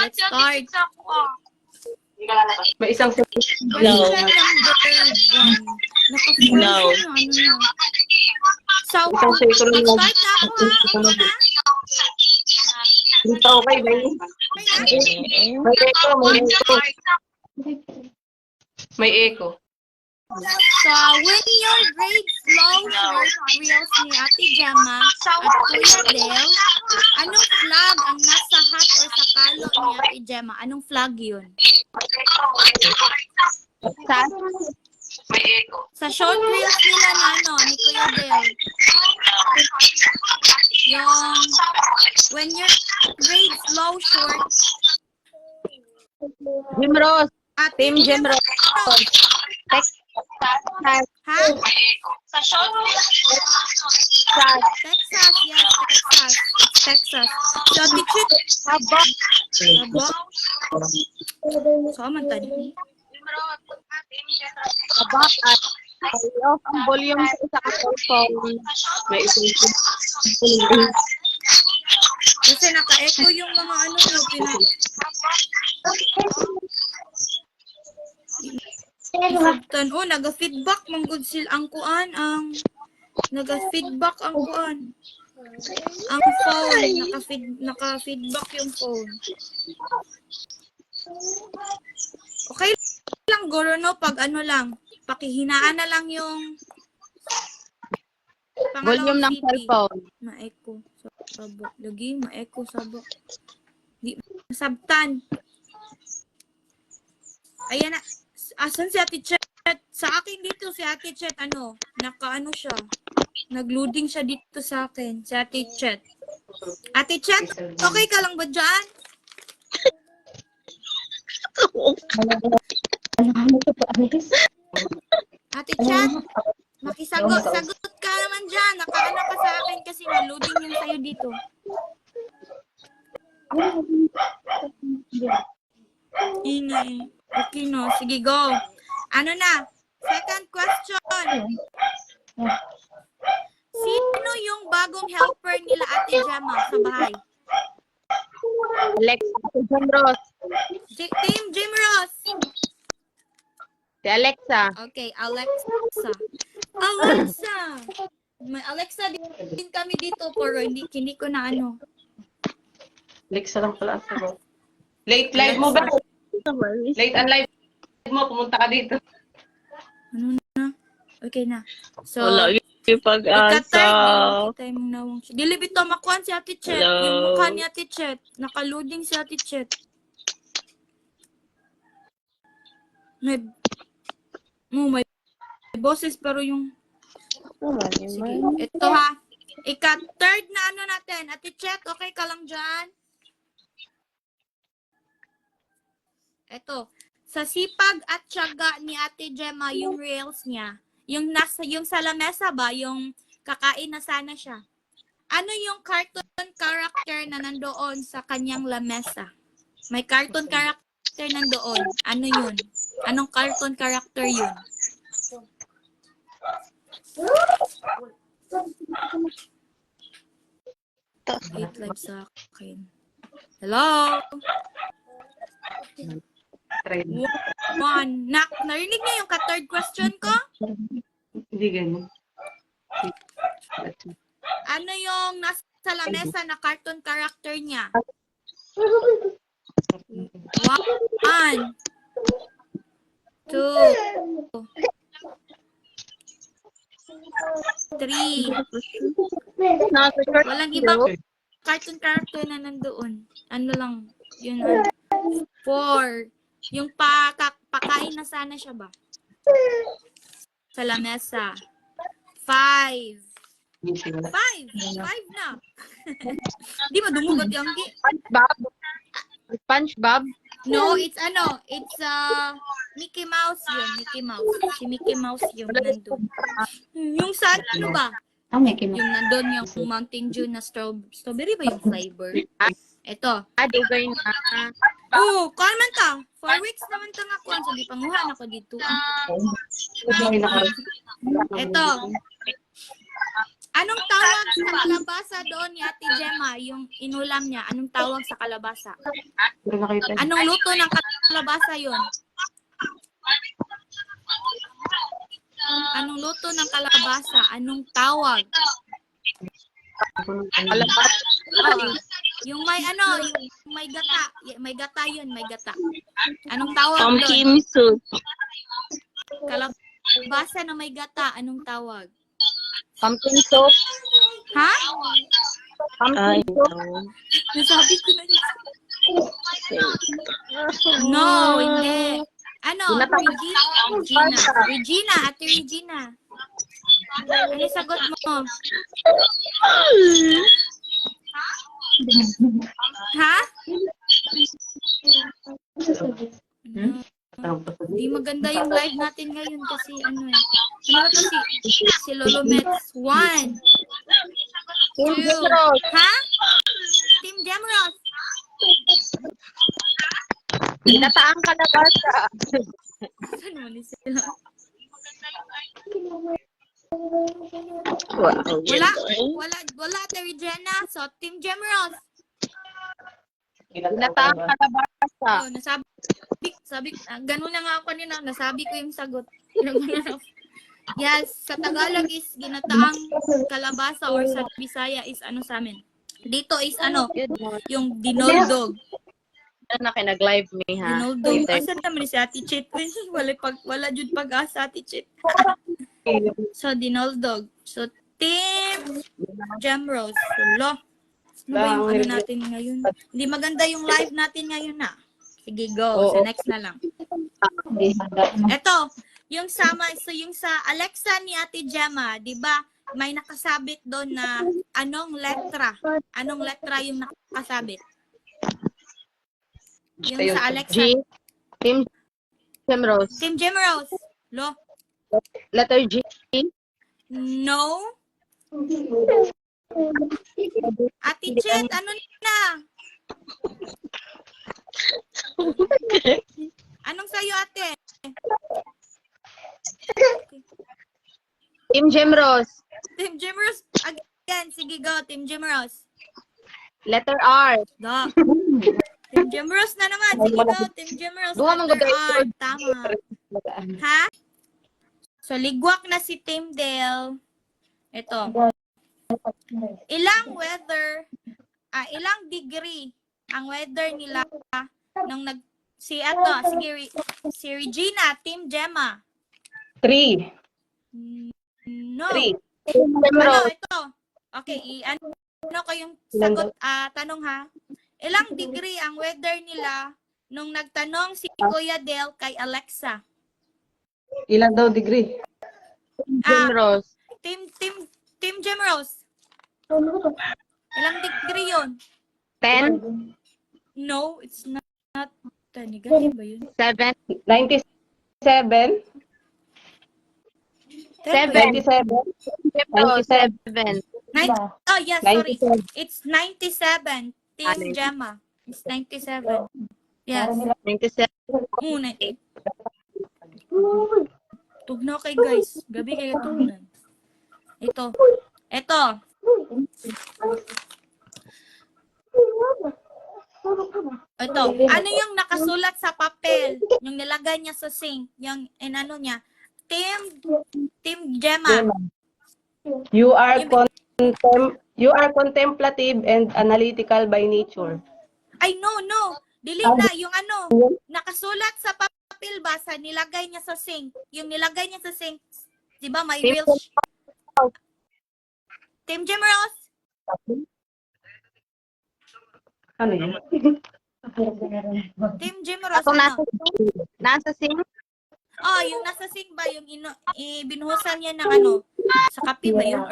Let's start. May isang No. No. ano. So, Isang second lang. start na ako ha. Dito okay ba yun? May echo, may echo. May echo. So, when your grade slow short reels ni Ate Gemma at Kuya Del, anong flag ang nasa hat or sa kalo ni Ate Gemma? Anong flag yun? Sa, sa short reels nila na ano, ni Kuya Del. Yung, when your grade slow short Jim Ross. at Team Jim Ross. Ha? Sa short Texas, yes, Texas. Texas. So, teacher, Habak. Aba? So, man tani. Habak at off ang volume sa isa ka cellphone. May isang Kasi naka-echo yung mga ano mo, pina... Isabtan, oh, naga-feedback, manggod sil ang kuan, ang... Naga-feedback ang kuan. Ang phone, naka-feed, naka-feedback yung phone. Okay lang, Goro, no? Pag ano lang, pakihinaan na lang yung... Volume ng cellphone. Maeko. Sabok. Lagi, maeko, sabok. Di, sabtan. Ayan na. Asan si Ate Chet? Sa akin dito, si Ate Chet, ano, naka-ano siya. Nag-loading siya dito sa akin, si Ate Chet. Ate Chet, okay ka lang ba dyan? Ate Chet, makisagot. Sagot ka naman dyan. Naka-ano ka sa akin kasi na-loading yung sa'yo dito. Ingay. Okay no. Sige, go. Ano na? Second question. Sino yung bagong helper nila Ate Gemma sa bahay? Alexa. Si Jim Ross. J- Team Jim Ross. Si Alexa. Okay, Alexa. Alexa! May Alexa din din kami dito pero hindi, hindi ko na ano. Alexa lang pala. Late live mo ba? Late ang live mo, pumunta ka dito. Ano na? Okay na. So, Wala yung pag-asa. Kita yung nawang siya. Dili bito makuhan si Ate Chet. Hello. Yung mukha ni Ate Chet. Naka-loading si Ate Chet. May, mo, may boses pero yung, sige. Ito ha. Ika-third na ano natin. Ate Chet, okay ka lang dyan? Ito. Sa sipag at tiyaga ni Ate Gemma, yung reels niya, yung nasa yung sa lamesa ba, yung kakain na sana siya. Ano yung cartoon character na nandoon sa kanyang lamesa? May cartoon character nandoon. Ano yun? Anong cartoon character yun? Akin. Hello? Mo. One. Na, narinig niyo yung ka-third question ko? Hindi ganun. Ano yung nasa lamesa na cartoon character niya? One. Two. Three. Walang ibang cartoon character na nandoon. Ano lang, yun. Four. Yung pa, ka- pakain na sana siya ba? Sa lamesa. Five. Five. Five na. Di ba dumugot yung gi? SpongeBob. SpongeBob. No, it's ano, it's uh, Mickey Mouse yun, Mickey Mouse. Si Mickey Mouse yung nandun. Yung sa ano ba? Ah, may kim. Yung nandun yung Mountain Dew na straw strawberry ba yung flavor? Ito. Adigay na. Oh, kalman ka. Four weeks naman ito nga kuhan. Sabi, panguhan ako dito. Ah. Ito. Anong tawag sa kalabasa doon ni Ate Gemma? Yung inulam niya, anong tawag sa kalabasa? Anong luto ng kalabasa yon? Anong luto ng kalabasa? Anong tawag? Alabat. Ah, yung may ano, yung may gata. May gata yun, may gata. Anong tawag doon? Pumpkin soup. Kalabasa na may gata, anong tawag? Pumpkin soup. Ha? Pumpkin soup. Nasabi ko na yun. No, hindi. Ano? Regina. Regina. Regina, Ate Regina. Ano sagot mo? Ha? Hmm? No. Di maganda yung live natin ngayon kasi ano eh. Ano ba to si, si Lolo Mets? One. Team Two. Gemros. Ha? Team Jamros. Ginataang kalabasa. Saan mo ni sila? Wow. Wala. Wala. Wala, Ate Regina. So, Team Jamros. Ginataang kalabasa. Oh, nasabi, sabi, ah, ganun na nga ako kanina, nasabi ko yung sagot. yes, sa Tagalog is ginataang kalabasa or sa Bisaya is ano sa amin. Dito is ano, yung dinoldog. Na kinag-live me ha. Dinoldog. Asa naman si Ate Chit? wala, pag, wala jud pag-asa Ate Chit. So, dinoldog. So, Team Gemrose. Lo. Ano ba yung ano natin ngayon? Hindi maganda yung live natin ngayon na. Sige, go. Sa next na lang. Ito, yung sama, so yung sa Alexa ni Ate Gemma, di ba, may nakasabit doon na anong letra? Anong letra yung nakasabit? Yung sa Alexa. G. Team Gemros. Team Gemrose. Lo? Letter G. No? Ate Chet, ano na? Anong sa'yo, ate? Team Gemros. Team Gemrose. Again, sige go, Team Gemrose. Letter R. Da. Team Gemrose na naman. Sige go, Team Gemrose. Letter R. Tama. Ha? So, ligwak na si Team Dale. Ito. Ilang weather, ah, ilang degree ang weather nila nung nag, si ato, sige, si Regina, Team Gemma. Three. No. Three. Ano, ito. Okay, i ano, ano ko yung sagot, ah, tanong ha. Ilang degree ang weather nila nung nagtanong si Kuya Del kay Alexa? Ilan daw degree? Ah, Gemros. Team, team, Team Gemrose. Ilang degree yun? 10. No, it's not. not negative ba yun? 7. 97? 7. 97? Gemros. 7. Nine, oh, yes, sorry. 97. It's 97. Team Ano? Gemma. It's 97. Yes. 97. Muna. Tugnaw kay guys. Gabi kayo tugnan. Ito. Ito. Ito. Ano yung nakasulat sa papel? Yung nilagay niya sa sink. Yung inano niya. Team Team Gemma. You are contem you are contemplative and analytical by nature. Ay, no, no. Dili na. Yung ano, nakasulat sa papel ba sa nilagay niya sa sink. Yung nilagay niya sa sink, di ba may Team real... Team Gemros? Ano yun? Team Gemros, Ako ano? nasa nasa sink. Oh, yung nasa sink ba, yung ino, ibinuhusan niya ng ano, sa kape ba yun?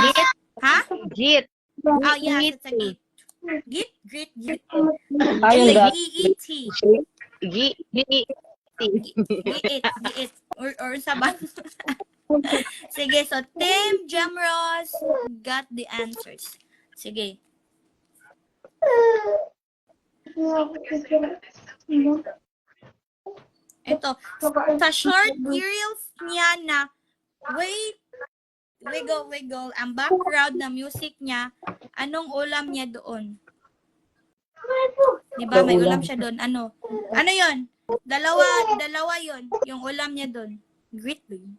Ha? Git. Oh, yeah, it's a git. Git? Grit, git. Ayun ba? G-E-E-T. Git. Git. Giit, giit. Or, or sa ba? Sige, so Team Jamros got the answers. Sige. Ito, sa short reels niya na way wiggle, wiggle. Ang background na music niya, anong ulam niya doon? Di ba? May ulam siya doon. Ano? Ano yon? Dalawa, dalawa yon Yung ulam niya doon. Great ba yun?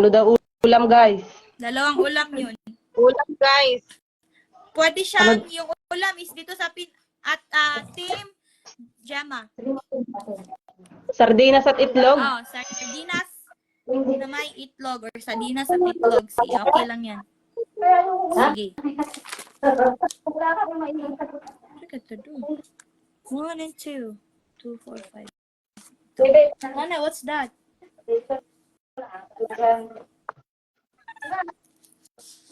Ano daw ulam, guys? Dalawang ulam yun. Ulam, guys. Pwede siyang, yung ulam is dito sa pin, at ah, team Gemma. Sardinas at itlog? Oh, sardinas na may itlog or sardinas at itlog. Sige, okay lang yan. Sige. Door. One and two. Two, four, five. Nana, what's that?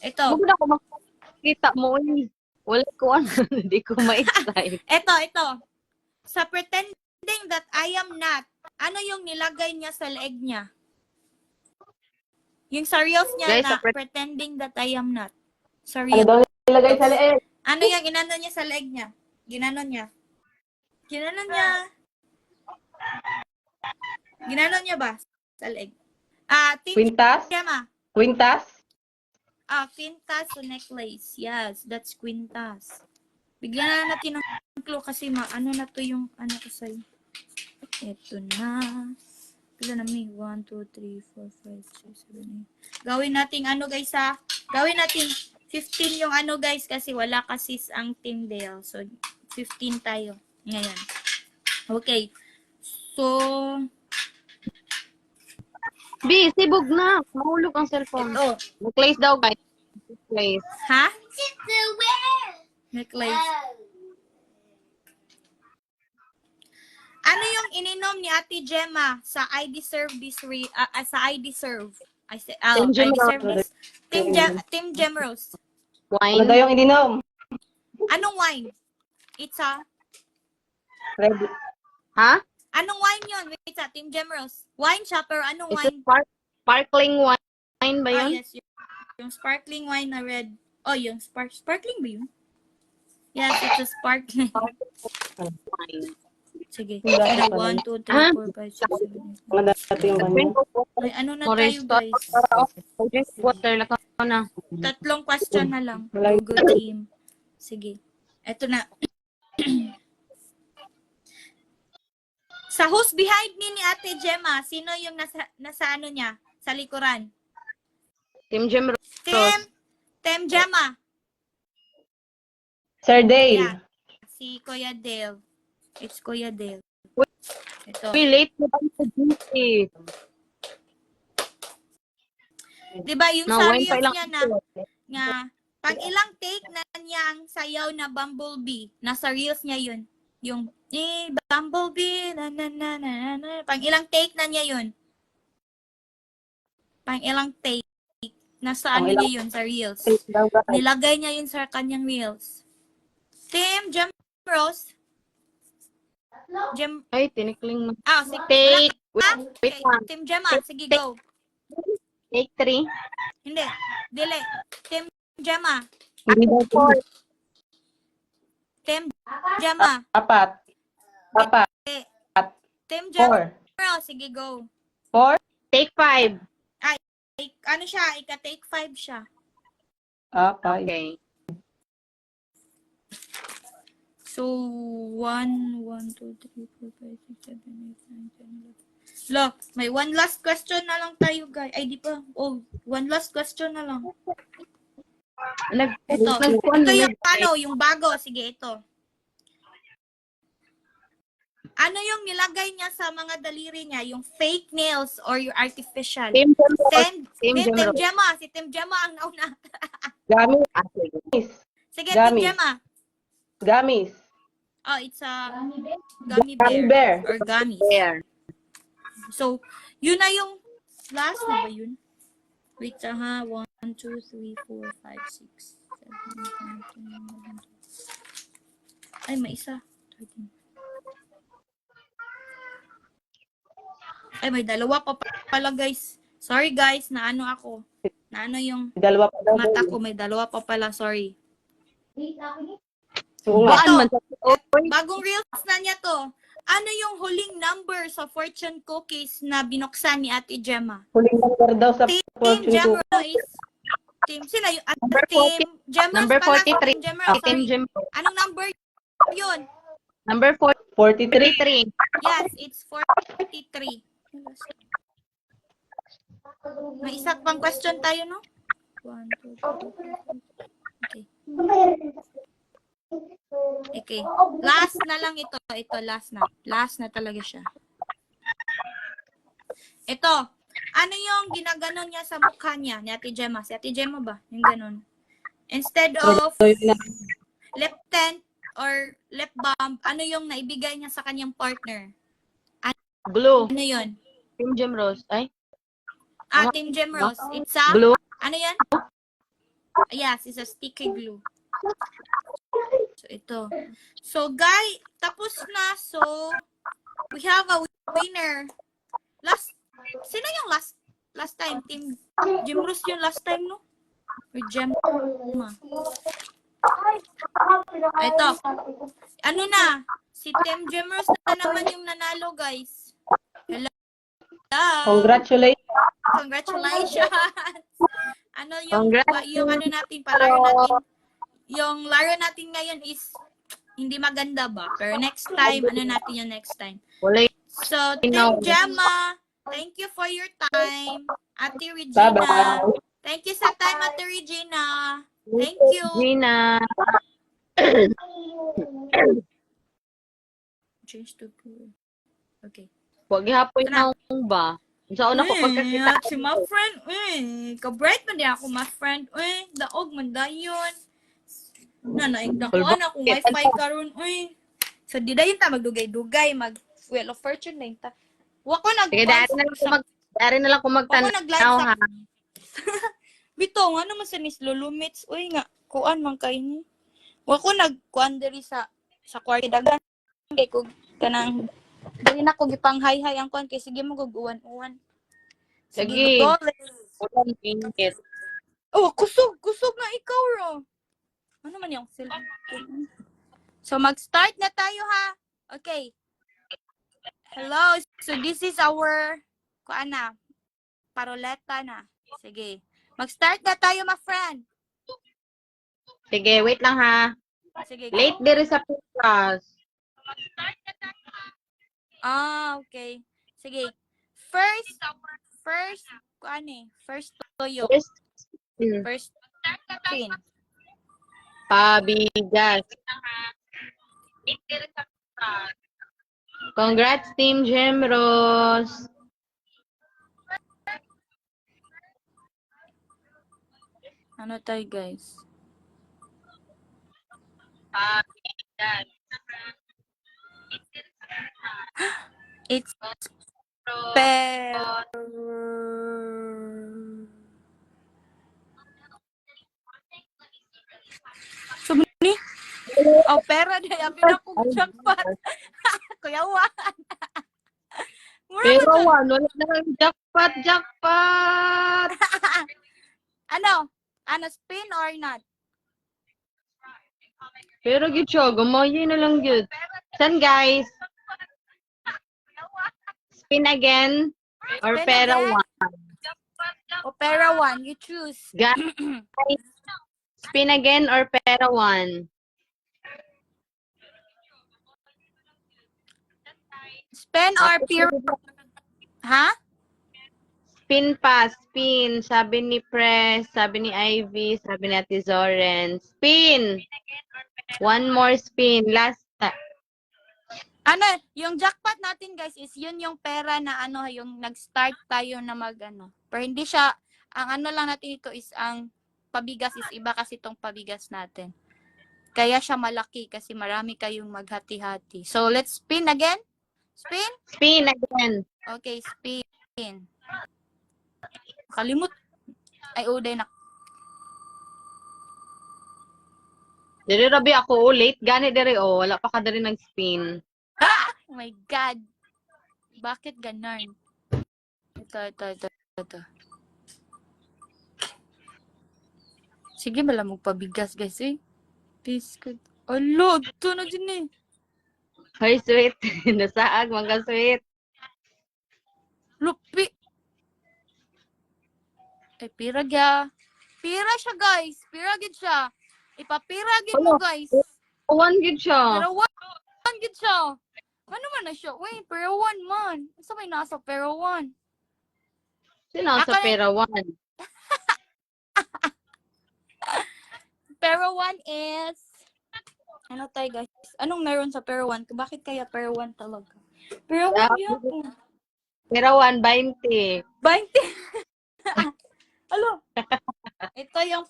Ito. Huwag na ako makikita mo. eh. Wala ko ano. Hindi ko ma-excite. Ito, ito. Sa pretending that I am not, ano yung nilagay niya sa leeg niya? Yung sa reels niya Guys, na sa pre- pretending that I am not. Sa Ano reels. daw nilagay sa leeg? Ano yung inano niya sa leeg niya? Ginanon niya. Ginanon niya. Ginanon niya ba sa leeg? Ah, Team Quintas? Gemma. Quintas? Ah, quintas to necklace. Yes, that's quintas. Bigyan na natin ng clue kasi ma, ano na to yung, ano ko sa'yo. Ito na. Pila na may 1, 2, 3, 4, 5, 6, 7, 8. Gawin natin ano guys ha. Gawin natin 15 yung ano guys kasi wala kasi ang Team Dale. So, 15 tayo ngayon. Okay. So, B, sibog na. Mahulog ang cellphone. oh, Necklace daw, guys. Necklace. ha? Necklace. Ano yung ininom ni Ate Gemma sa I deserve this re ah, ah, sa I deserve? I say, oh, Team I deserve this. Team Gem, Team Gem Rose. Ano Wine. daw yung ininom? Anong wine? It's a Ready. Ha? Anong wine yun? Wait sa Team Gem Rose. Wine siya pero anong Is it wine? spark sparkling wine ba Ah, yun? yes, yung, yung sparkling wine na red. Oh, yung spark sparkling ba yun? Yes, it's a sparkling. Wine. Sige. Ano, one, two, Ah? three, four, five, six, seven, eight. Ay, ano na tayo, guys? Of water. Lakaw na. Tatlong question na lang. Go team. Sige. Eto na. Sa who's behind me ni Ate Gemma, sino yung nasa, nasa ano niya? Sa likuran? Team Jim Rose. Tim, Tim Gemma. Sir Dale. Yeah. Si Kuya Dale. It's Kuya Dale. Ito. Uy, late na ba sa duty? Di ba yung Na sa wine pa reels ilang niya na, nga, pag ilang take na niya ang sayaw na Bumblebee, nasa reels niya yun. Yung, eh, Bumblebee, na na na na na. Pag ilang take na niya yun. Pang ilang take, nasa Pang ano niya yun, sa reels. Nilagay niya yun sa kanyang reels. Tim, Gem Rose. Gem, Ay, tinikling na. ah, si, Take. Ah, Wait, wait okay. Tim Gemma, sige go. Take three. Hindi, dili. Tim Gemma, Hindi daw po. Gemma, Apat. Apat. Tim Gemma, Four. sige go. Four? Take five. Ik, ano siya, ika-take five siya. Ah, five. Okay. So, 1, 1, 2, 3, 4, 5, 6, 7, 8, 9, 10, 11. Lo, may one last question na lang tayo, guys. Ay, di pa. Oh, one last question na lang. Nag, Ito. Ito yung ano, yung bago. Sige, ito. Ano yung nilagay niya sa mga daliri niya? Yung fake nails or yung artificial? Tim, Team Tim, Jim Tim Rose. Gemma. Si Tim Gemma ang nauna. Gamis. Sige. Sige, Tim Gummies. Gemma. Gamis. Oh, it's a gummy Gummy bear. bear. Or gummies. There. So, yun na yung last na ba yun? Wait ah, ha. 1, 2, 3, 4, 5, 6, 7, 8, 9, 10, 11, 12. Ay, may isa. 13. Ay, may dalawa pa pala, guys. Sorry, guys. Na ano ako. Na ano yung Dalawa pa daw. mata ko. May dalawa pa pala. Sorry. Oo nga. Baan man Bagong reels na niya to. Ano yung huling number sa fortune cookies na binuksan ni Ate Gemma? Huling number daw sa Team fortune ko. Gemma is Team sino yung at Number team Gemma number pala, 43. Team Gemma, Team sorry. Jim. Anong number yun? Number 43. 43. Yes, it's 43. May isa pang question tayo, no? One, two, three, Okay. Okay. Last na lang ito. Ito, last na. Last na talaga siya. Ito. Ano yung ginaganon niya sa mukha niya ni Ate Gemma? Si Ate Gemma ba? Yung ganon. Instead of lip tint or lip balm, ano yung naibigay niya sa kanyang partner? Blue. Ano yun? Team Jim Rose. Ay, Ah, Team Gem Rose. It's a, blue. ano yan? Yes, it's a sticky glue. So, ito. So, guy, tapos na. So, we have a winner. Last, sino yung last, last time? Team Jim Rose yung last time, no? With Gem. Ito. Ano na? Si Team Jim Rose na naman yung nanalo, guys. Hello. Congratulations. Congratulations! ano yung, Congrats. yung ano natin, palaro natin, yung laro natin ngayon is hindi maganda ba? Pero next time, ano natin yung next time? So, Team. Gemma, thank you for your time. Ate Regina, Bye-bye. thank you sa time, Ate Regina. Thank you. Gina. Change to. Okay. Huwag ihapon Tara. na ba? Sa una ko pagkakita. Si my friend, eh. Ka-bright man di ako, my friend. Eh, daog man dayon. Na, naig na ko, anak, kung wifi karon eh. So, di dayon ta magdugay-dugay, mag Wheel of Fortune na yun ta. Wako nag Sige, dari na lang ko mag dari na lang ko Wako magtanaw ha. Bito, nga naman sa Miss Lulumits. Uy, nga, kuan man kay ni. Wako nag-kuan diri sa sa kwarto dagan. Kay ko kanang dili na ko gipang hay-hay ang kuan kay sige mo gug uwan-uwan. Sige. Ulan init. Oh, kusog, kusog na ikaw ro. Ano man yung cellphone? So mag-start na tayo ha. Okay. Hello. So this is our kuan na. Paroleta na. Sige. Mag-start na tayo, my friend. Sige, wait lang ha. Sige. Late diri sa class. Ah, okay. Sige. First, first, kuan eh. First toyo. First, hmm, First pin. pabigas. Congrats, Team Jim Rose. Ano tayo, guys? It's per... Sumuni? Oh, pera na. Kong jackpot. Kuya Juan. Pero one, wala na kang jackpot, jackpot! Ano? Ano, spin or not? Pero gid siya, gumayo na lang gid. San guys? Spin again or pera again. one? O pera one, you choose. Guys, spin again or pera one? Spin or pure... Ha? Spin pa, spin. Sabi ni Press, sabi ni Ivy, sabi ni Ate Zoren. Spin! One more spin. Last. Ano, yung jackpot natin guys is yun yung pera na ano, yung nag-start tayo na mag ano. Pero hindi siya, ang ano lang natin ito is ang pabigas is iba kasi itong pabigas natin. Kaya siya malaki kasi marami kayong maghati-hati. So, let's spin again. Spin? Spin again. Okay, spin. Kalimut. Ay, uday na. Diri rabi ako late gani diri oh, wala pa ka diri nag-spin. Oh my God. Bakit ganun? Ito, ito, ito, ito. Sige, bala magpabigas, guys, eh. Biscuit. Alo, ito na din eh. Hoy, sweet. Nasaag, mga sweet. Lupi. Ay, pira gya. Pira siya, guys. Pira gid siya. Ipapira gid mo, Ano? guys. One good siya. Pero one, one gid siya. Ano man na siya? Wait, pero one man. Sa may nasa pero one. Sino sa Ako- pera one? Pero one is... Ano tayo, guys? Anong meron sa pero one? Bakit kaya pero one talaga? Pero one Ah, yun. Pera one, 20. 20. Alo. Ito yung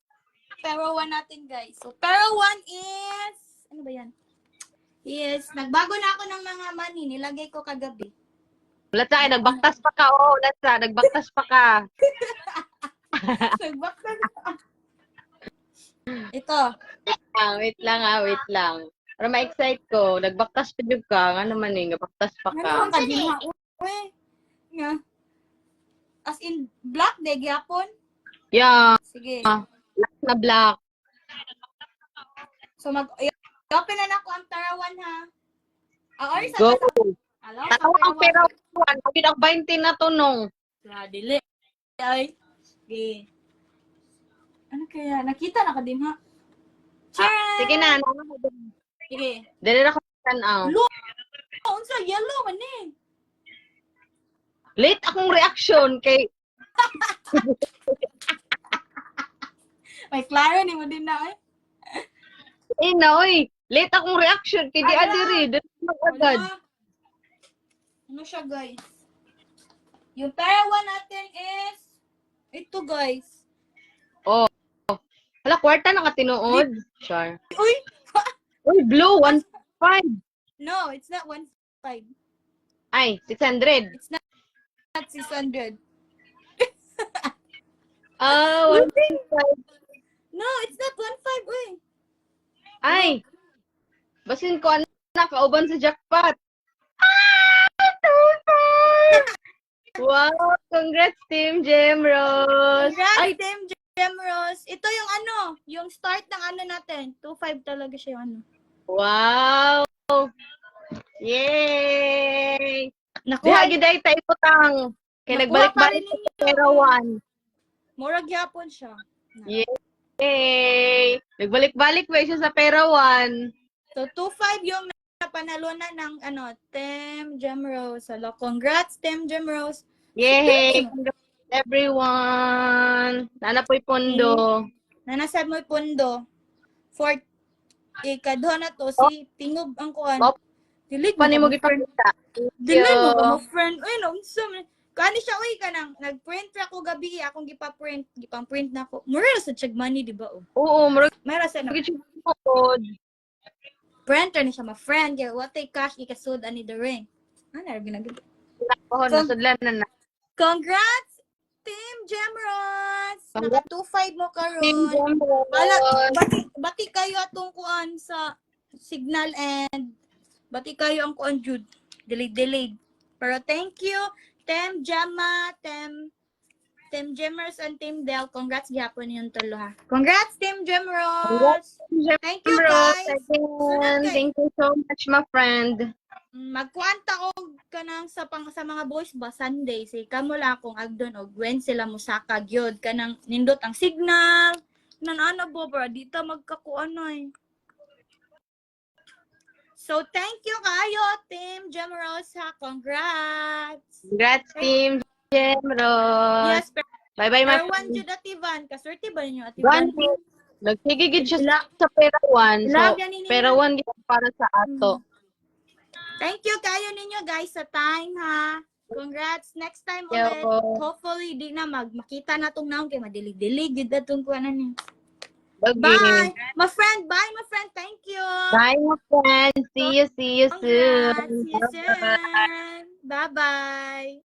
pero one natin, guys. So, pero one is... Ano ba yan? Is, nagbago na ako ng mga money. Nilagay ko kagabi. Latsa, nagbaktas pa ka. Oo, Latsa, nagbaktas pa ka. Nagbakta na. Ito. Ah, wait lang ah, wait lang. Para ma-excite ko, nagbaktas pa jud ka. Nga naman eh, nagbaktas pa Ano ka. kadima? Uy. Nga. As in, black day, gyapon. Yeah, Sige. Ah. black na black. So, mag... na na ako ang tarawan, ha? Ah, or sa Go. Sa Tanaw ang pera tarawan. one. Ang 20 na tunong. Ah, dili. Ay. Sige. Ano kaya? Nakita na ka din, ha? Cheers! Sige na, ano Sige. Dali na ko tanaw. Oh, unsa yellow man eh. Late akong reaction kay May klaro ni mo din na eh. eh na oy. Late akong reaction kay di adiri. Na agad. Ano siya, guys? Yung tarawan natin is ito, guys. Hala, kwarta na ka tinuod. Sure. Uy! Uy, blue, 1.5. No, it's not 1.5. Ay, 600. It's not, not 600. Ah, 1.5. No, it's not 1.5, uy. Ay, basin ko na, kauban sa jackpot. Ah, super! Wow, congrats Team Gemros. Congrats, Ay, Team Gemros. Ito yung ano, yung start ng ano natin. 2.5 talaga siya yung ano. wow. Yay! Nakuha, Diha giday ta iputang. Kay pa nagbalik-balik ninyo. pera one. murag yapon siya. Yay! Nagbalik-balik ba siya sa pera one. So, 2.5 yung napanalunan ng ano, Team Gemros. Hello, congrats, Team Gemros. Yay! Congrats everyone. Nana po'y pondo. Nanasad mo yung pundo. For ikadho na to, si Tingob ang kuan. Op. Dilig mo friend. gipakita? Dilig mo mo friend. Uy, no, man. Kani siya, uy, ka nang, nag-print ra ko gabi, akong gipa-print, gipang-print na ko. Mura sa check money, di ba? Oh. Oo, marag Mara sa na. Printer ni siya, ma-friend, kaya what ay cash, ikasud ani the ring. Ano, na ginagod. Ako, So- nasudlan na na. Congrats, Team Gemros! Naka 2-5 mo Team karon. Gemros. Wala, bati, bati kayo atong kuan sa signal and bati kayo ang kuan Jude. Delayed, delayed. Pero thank you, Tem Gemma, Tem Team Gemers and Team Del. Congrats gihapon yung tulo ha. Congrats, Team Gemros! Congrats, Thank you, guys! Again, thank you so much, my friend. Magkuanta og kanang sa pang sa mga boys ba Sunday say kamo lang akong agdon og when sila musaka gyud kanang nindot ang signal nan ano bo bro dito magkakuan ay So thank you kayo team Gemros ha congrats Congrats, Team Gemros. Yes pero Bye-bye, one friend. jud ativan kaswerte ba ninyo ativan One, nagsigigid siya sa pera one. So, ninyo. one di para sa ato. Thank you kayo ninyo guys sa time ha. Congrats next time Yo. ulit. Hopefully di na mag makita na tong naong kay madilig-dilig gid atong kuanan ni. Okay. Bye. My friend, bye my friend. Thank you. Bye, my friend. See you, see you Congrats. soon. See you soon. Bye-bye.